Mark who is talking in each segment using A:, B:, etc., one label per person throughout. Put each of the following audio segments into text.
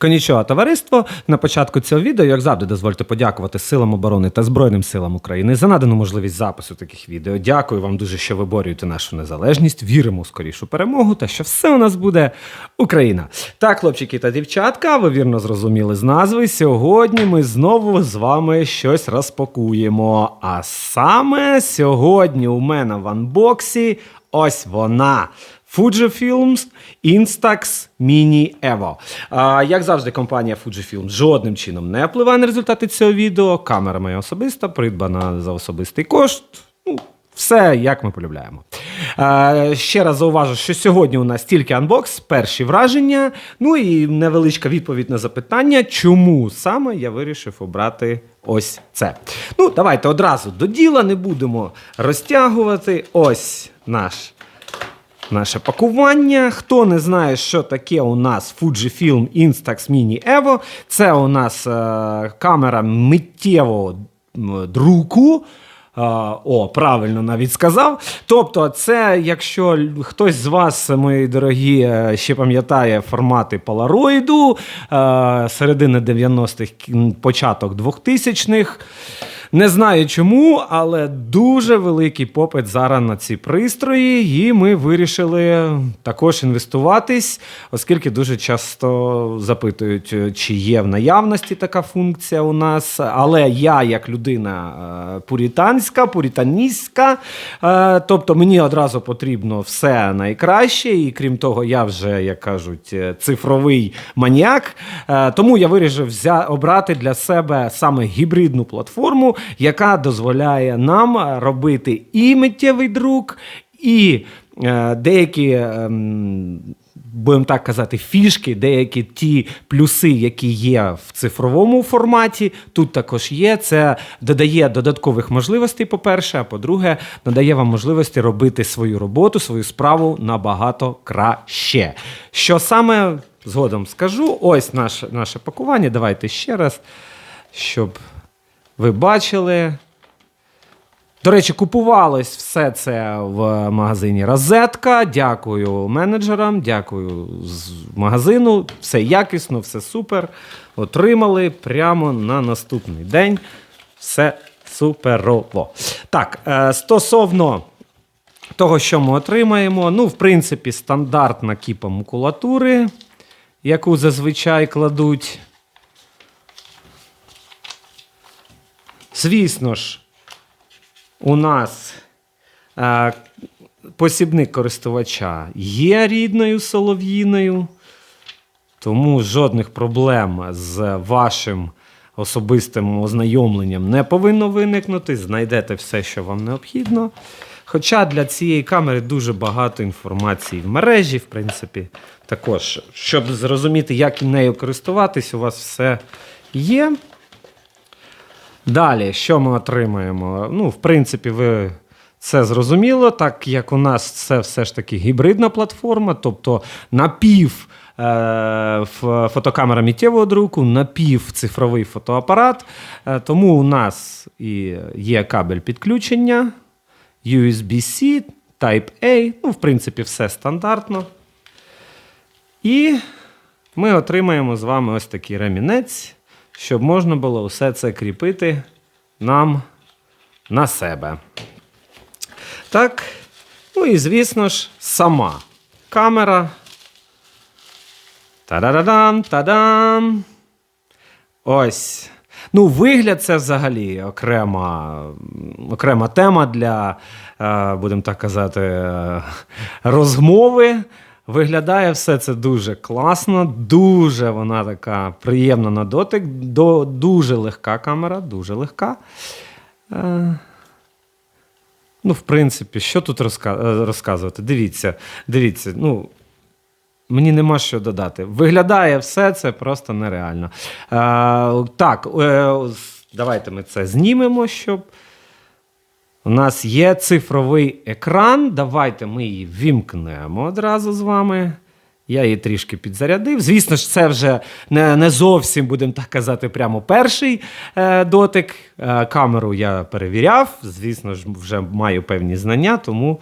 A: Конічого товариство. На початку цього відео, як завжди, дозвольте подякувати Силам оборони та Збройним силам України за надану можливість запису таких відео. Дякую вам дуже, що виборюєте нашу незалежність. Віримо у скорішу перемогу та що все у нас буде Україна. Так, хлопчики та дівчатка, ви вірно зрозуміли з назви. Сьогодні ми знову з вами щось розпакуємо. А саме сьогодні у мене в анбоксі ось вона. Fujifilms Instax Mini Evo. А, як завжди, компанія Fujifilm жодним чином не впливає на результати цього відео. Камера моя особиста, придбана за особистий кошт. Ну, все як ми полюбляємо. Е, ще раз зауважу, що сьогодні у нас тільки анбокс, перші враження. Ну і невеличка відповідь на запитання, чому саме я вирішив обрати ось це. Ну, давайте одразу до діла, не будемо розтягувати. Ось наш наше пакування. Хто не знає, що таке у нас Fujifilm Instax Mini Evo, це у нас е, камера миттєвого друку. Е, О, правильно навіть сказав. Тобто, це, якщо хтось з вас, мої дорогі, е, ще пам'ятає формати полароїду е, середини 90-х, початок 2000-х. Не знаю чому, але дуже великий попит зараз на ці пристрої, і ми вирішили також інвестуватись, оскільки дуже часто запитують, чи є в наявності така функція у нас. Але я, як людина е, пуританська, пуританістська, е, тобто мені одразу потрібно все найкраще, і крім того, я вже, як кажуть, е, цифровий маніак. Е, Тому я вирішив взя- обрати для себе саме гібридну платформу, яка дозволяє нам робити і миттєвий друк, і е, деякі. ем, Будемо так казати, фішки, деякі ті плюси, які є в цифровому форматі, тут також є. Це додає додаткових можливостей, по-перше, а по-друге, надає вам можливості робити свою роботу, свою справу набагато краще. Що саме згодом скажу, ось наше, наше пакування. Давайте ще раз, щоб ви бачили. До речі, купувалось все це в магазині Розетка. Дякую менеджерам, дякую з магазину. Все якісно, все супер. Отримали прямо на наступний день. Все суперово. Так, е, стосовно того, що ми отримаємо, ну, в принципі, стандартна кіпа макулатури, яку зазвичай кладуть. Звісно ж, у нас е, посібник користувача є рідною солов'їною, тому жодних проблем з вашим особистим ознайомленням не повинно виникнути. Знайдете все, що вам необхідно. Хоча для цієї камери дуже багато інформації в мережі, в принципі, також, щоб зрозуміти, як нею користуватись, у вас все є. Далі, що ми отримаємо? Ну, в принципі, ви це зрозуміло, так як у нас це все ж таки гібридна платформа, тобто напів е, фотокамера миттєвого друку, напів цифровий фотоапарат. Е, тому у нас і є кабель підключення, USB-C, Type-A, ну, в принципі, все стандартно. І ми отримаємо з вами ось такий ремінець, щоб можна було все це кріпити нам на себе. Так. Ну і звісно ж, сама камера. Та-да-да-дам, та-дам. Ось. Ну, вигляд це взагалі окрема, окрема тема для, е, будемо так казати, е, розмови. Виглядає все це дуже класно, дуже вона така приємна на дотик, до, дуже легка камера, дуже легка. Е, ну, в принципі, що тут е, розказувати? Дивіться, дивіться, ну, Мені нема що додати. Виглядає все це просто нереально. Е, так, е, давайте ми це знімемо, щоб. У нас є цифровий екран. Давайте ми її вімкнемо одразу з вами. Я її трішки підзарядив. Звісно ж, це вже не, не зовсім, будемо так казати, прямо перший е, дотик. Е, камеру я перевіряв. Звісно ж, вже маю певні знання, тому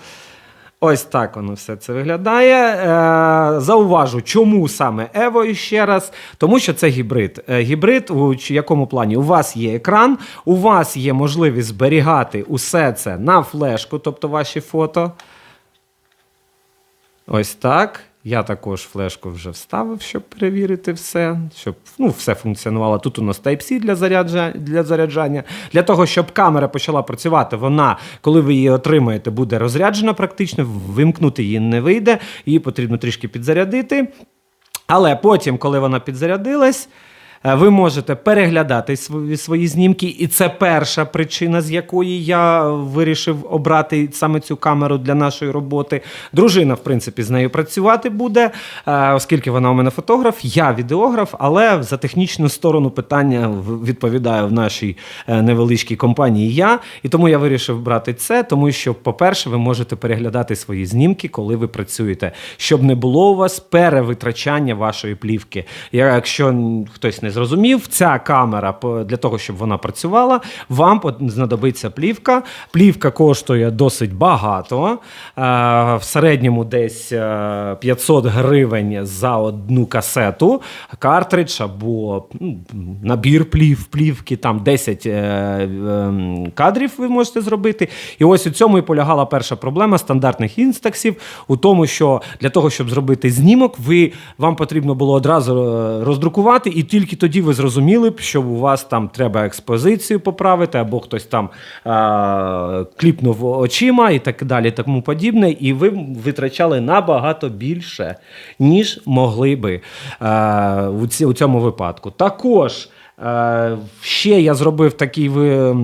A: Ось так воно все це виглядає. Е, зауважу, чому саме Evo ще раз, тому що це гібрид. Е, гібрид у якому плані? У вас є екран, у вас є можливість зберігати усе це на флешку, тобто ваші фото. Ось так. Я також флешку вже вставив, щоб перевірити все, щоб ну, все функціонувало. Тут у нас Type-C для, заряджа, для заряджання. Для того, щоб камера почала працювати, вона, коли ви її отримаєте, буде розряджена практично, вимкнути її не вийде, її потрібно трішки підзарядити. Але потім, коли вона підзарядилась, ви можете переглядати свої, свої знімки, і це перша причина, з якої я вирішив обрати саме цю камеру для нашої роботи. Дружина, в принципі, з нею працювати буде, е, оскільки вона у мене фотограф, я відеограф, але за технічну сторону питання відповідаю в нашій е, невеличкій компанії я. І тому я вирішив брати це, тому що, по-перше, ви можете переглядати свої знімки, коли ви працюєте, щоб не було у вас перевитрачання вашої плівки. Якщо хтось не зрозумів, ця камера для того, щоб вона працювала, вам знадобиться плівка. Плівка коштує досить багато. Е, В середньому десь е, 500 гривень за одну касету, картридж або ну, набір плів, плівки, там 10 е, кадрів ви можете зробити. І ось у цьому і полягала перша проблема стандартних інстаксів, у тому, що для того, щоб зробити знімок, ви, вам потрібно було одразу е, роздрукувати, і тільки тоді ви зрозуміли б, що у вас там треба експозицію поправити, або хтось там е, кліпнув очима і так далі, тому подібне. І ви витрачали набагато більше, ніж могли би е, у, ці, у цьому випадку. Також е, ще я зробив такий ви.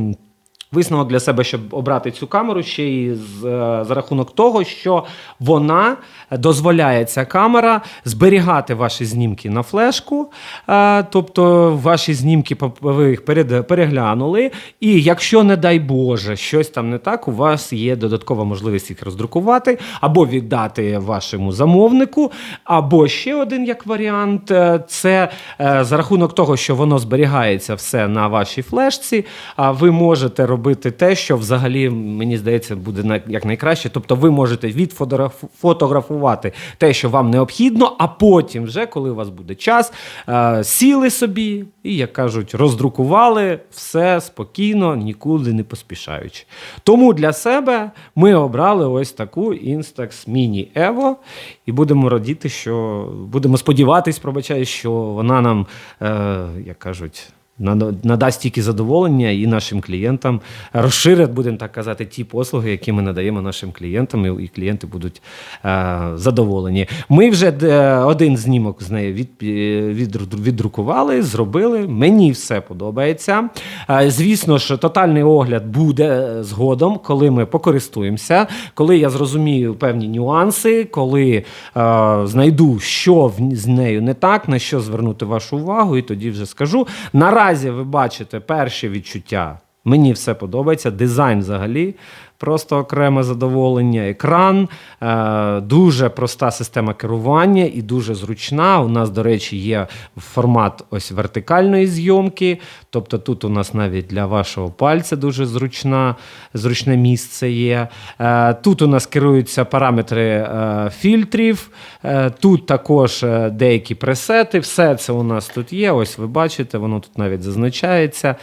A: Висновок для себе, щоб обрати цю камеру, ще й з, е, за рахунок того, що вона дозволяє ця камера зберігати ваші знімки на флешку. Е, тобто ваші знімки ви їх переглянули. І якщо, не дай Боже, щось там не так, у вас є додаткова можливість їх роздрукувати або віддати вашому замовнику. Або ще один як варіант е, це за рахунок того, що воно зберігається все на вашій флешці. А ви можете робити те, що взагалі мені здається буде як найкраще. Тобто, ви можете відфотографувати те, що вам необхідно, а потім, вже коли у вас буде час, е, сіли собі і, як кажуть, роздрукували все спокійно, нікуди не поспішаючи. Тому для себе ми обрали ось таку Instax Mini Evo, і будемо радіти, що будемо сподіватись, пробачаю, що вона нам, е, як кажуть. Нада- Надасть тільки задоволення і нашим клієнтам розширить, будемо так казати, ті послуги, які ми надаємо нашим клієнтам, і клієнти будуть е, задоволені. Ми вже е, один знімок з нею від, е, від, віддрукували, зробили. Мені все подобається. Звісно ж, тотальний огляд буде згодом, коли ми покористуємося, коли я зрозумію певні нюанси, коли знайду, що з нею не так, на що звернути вашу увагу, і тоді вже скажу. Наразі ви бачите перші відчуття. Мені все подобається. Дизайн взагалі просто окреме задоволення. Екран, е, дуже проста система керування і дуже зручна. У нас, до речі, є формат ось вертикальної зйомки. Тобто тут у нас навіть для вашого пальця дуже зручна, зручне місце є. Е, тут у нас керуються параметри е, фільтрів. Тут також деякі пресети. Все це у нас тут є. Ось ви бачите, воно тут навіть зазначається.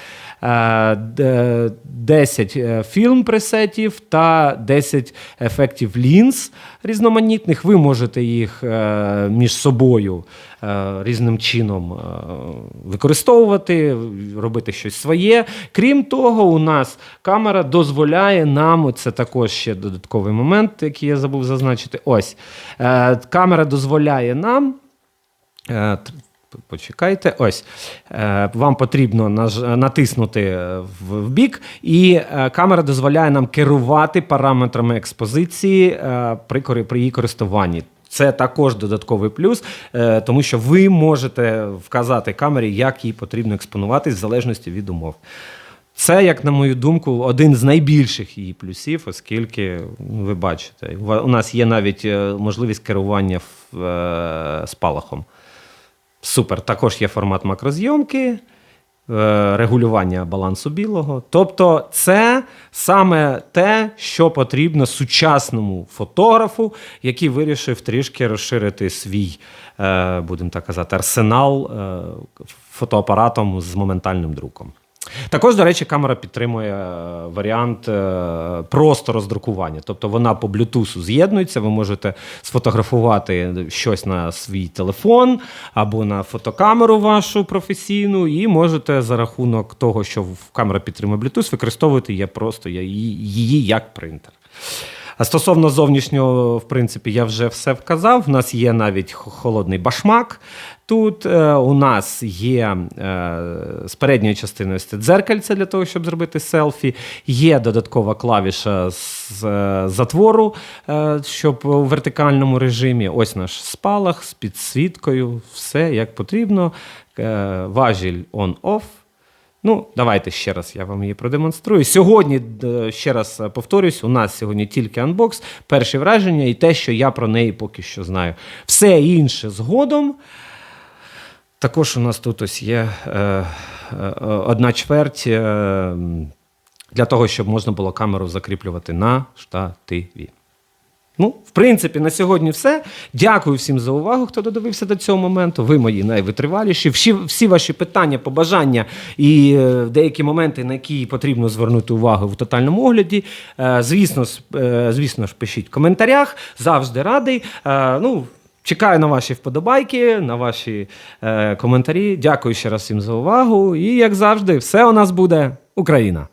A: Е, 10 е, фільм пресетів та 10 ефектів лінз різноманітних. Ви можете їх е, між собою е, різним чином е, використовувати, робити щось своє. Крім того, у нас камера дозволяє нам, це також ще додатковий момент, який я забув зазначити. Ось камера дозволяє нам. Е, Почекайте, ось е, вам потрібно наж- натиснути в, в бік, і е, камера дозволяє нам керувати параметрами експозиції е, при, її користуванні. Це також додатковий плюс, е, тому що ви можете вказати камері, як їй потрібно експонуватись в залежності від умов. Це, як на мою думку, один з найбільших її плюсів, оскільки ну, ви бачите, у нас є навіть е, можливість керування е, спалахом. Супер. Також є формат макрозйомки. е, регулювання балансу білого. Тобто, це саме те, що потрібно сучасному фотографу, який вирішив трішки розширити свій, е, будемо так казати, арсенал е, фотоапаратом з моментальним друком. Також, до речі, камера підтримує е, варіант е, просто роздрукування. Тобто вона по Bluetooth з'єднується, ви можете сфотографувати щось на свій телефон або на фотокамеру вашу професійну, і можете за рахунок того, що камера підтримує Bluetooth, використовувати її просто її як принтер. А стосовно зовнішнього, в принципі, я вже все вказав. У нас є навіть холодний башмак. Тут е, у нас є е, з передньої частини ось це дзеркальце для того, щоб зробити селфі. Є додаткова клавіша з е, затвору, е, щоб у вертикальному режимі. Ось наш спалах з підсвіткою, все як потрібно. Е, важіль on-off. Ну, давайте ще раз я вам її продемонструю. Сьогодні, ще раз е, повторюсь, у нас сьогодні тільки анбокс, перші враження і те, що я про неї поки що знаю. Все інше згодом. Також у нас тут ось є е, е, одна чверть е, для того, щоб можна було камеру закріплювати на штативі. Ну, в принципі, на сьогодні все. Дякую всім за увагу, хто додивився до цього моменту. Ви мої найвитриваліші. Всі, всі ваші питання, побажання і е, деякі моменти, на які потрібно звернути увагу в тотальному огляді. Е, звісно, е, звісно ж, пишіть в коментарях. Завжди радий. Ну, Чекаю на ваші вподобайки, на ваші коментарі. Дякую ще раз всім за увагу. І як завжди, все у нас буде Україна.